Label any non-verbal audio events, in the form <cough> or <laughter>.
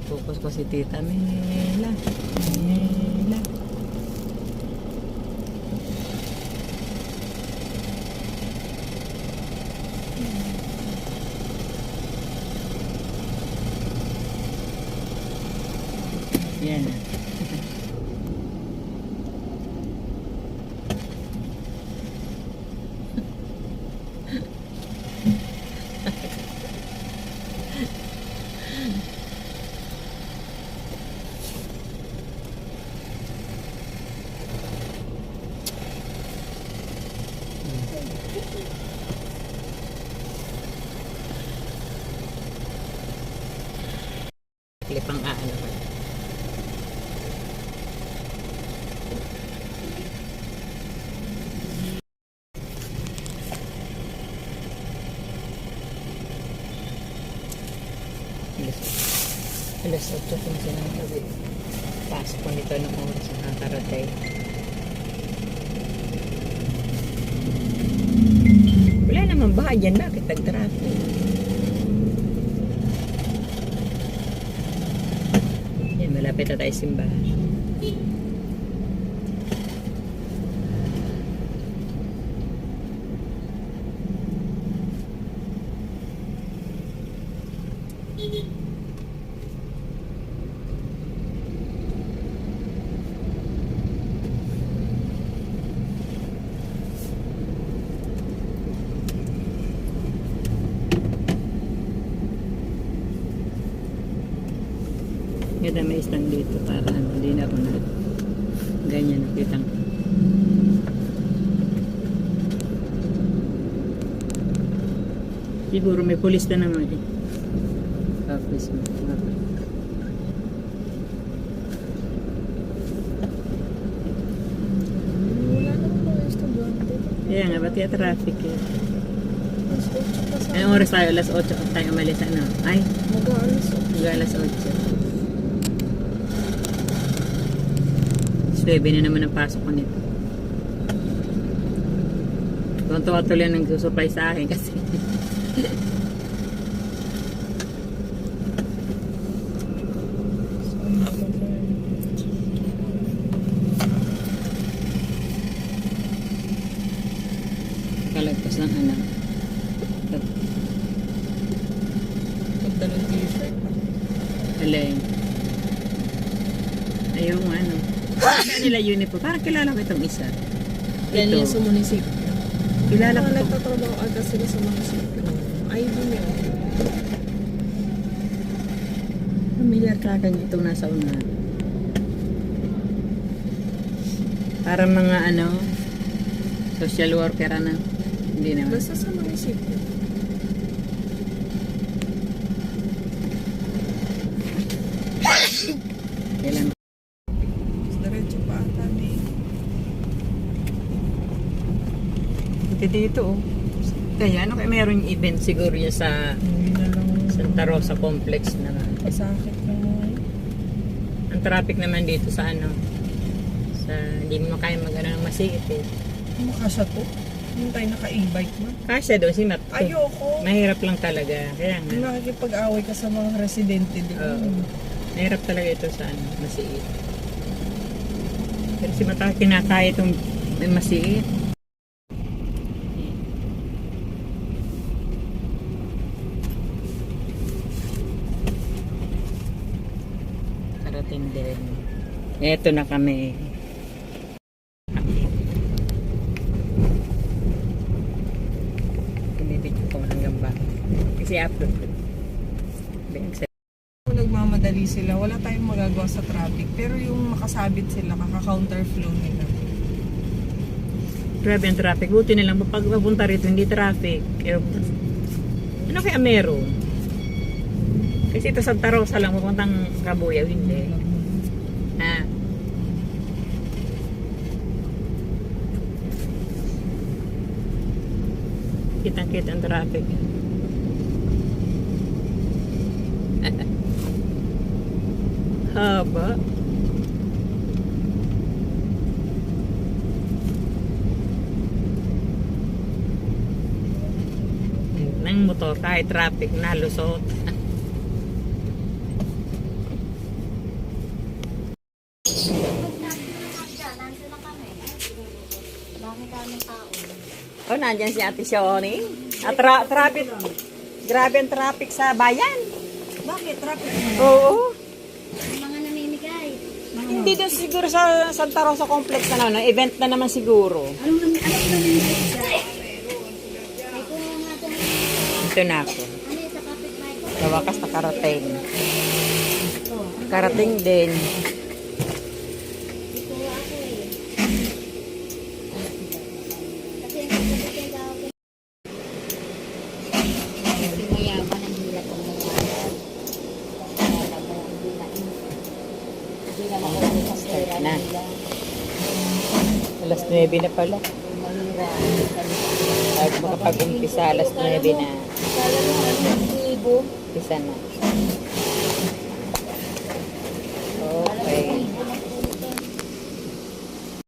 pocos pues, cositita. Mela, mela. Bien. Yan. Klipang aano ko. Alas, alas 8 kung sinasabi. Pasok ko nito ng oras na nakarating. Wala naman ba? Yan bakit nag-traffic? Yan, malapit na tayo simbahan. Ganda may stand dito para hindi na ako na ganyan nakitang siguro may pulis na naman eh. Office mo kaya nga ba't kaya traffic eh? Mas ocho pa sa anong oras tayo? Alas 8 kung tayo umalis ano? Ay mag-aalas hanggang alas 8 Suwebe na naman ang pasok ko nito Tonto tuloy ang nagsusupply sa akin kasi <laughs> kalagpas ng anak. Ganda ng t-shirt. Alay. Ayaw ano. Ano nila uniform? Parang kilala ko itong isa. Yan Ito. yung sa munisipyo. Kilala ko Mga to. nagtatrabaho aga sila sa munisipyo. ID niya. Familiar ka kanya itong nasa una. Para mga ano, social worker ano. Hindi naman. Basta sa munisipyo. Kailan? Diretso pa ata ni. Buti dito oh. Kaya ano kaya mayroong event siguro yan sa. Santa Rosa Complex naman. Pasakit na. Ang traffic naman dito sa ano, sa hindi mo kaya mag-ano ng masiit eh. Makasya to. Hindi tayo naka-e-bike man. Kasya doon si Map. Ayoko. Mahirap lang talaga. Kaya nga. Nakikipag-away ka sa mga residente din. Oo. Mahirap talaga ito sa ano, masiit. Pero si Mata kinakaya itong may masiit. Karating din. Eto na kami. Pinibidyo ko hanggang ba. Kasi upload ko. Nagmamadali sila, wala tayong magagawa sa traffic. Pero yung makasabit sila, kaka-counterflow nila. Grabe ang traffic. Buti na lang pag papunta rito, hindi traffic. Ano kaya meron? Kasi ito Santa Rosa lang, papuntang Kabuyaw, hindi. Kitang-kita ang traffic. <laughs> Haba. ng motor kahit traffic na lusot. <laughs> Oh, nandyan si Ate Shoni. At tra- traffic. Grabe ang traffic sa bayan. Bakit? Traffic Oo. Mga namimigay. Hindi doon siguro sa Santa Rosa Complex na no, event na naman siguro. Ano ano ba namimigay siya? Ito na ako. ano sa wakas nakarating. Karating din. Ito ako eh. Kasi yung kapitbahay daw ako. Kasi mayaman ang hila kong nangyayari. Kaya pag hindi na, hindi na makuha sa pera na. Alas 9 na pala. Ay, makapag-umpisa alas 9 na. Umpisa na.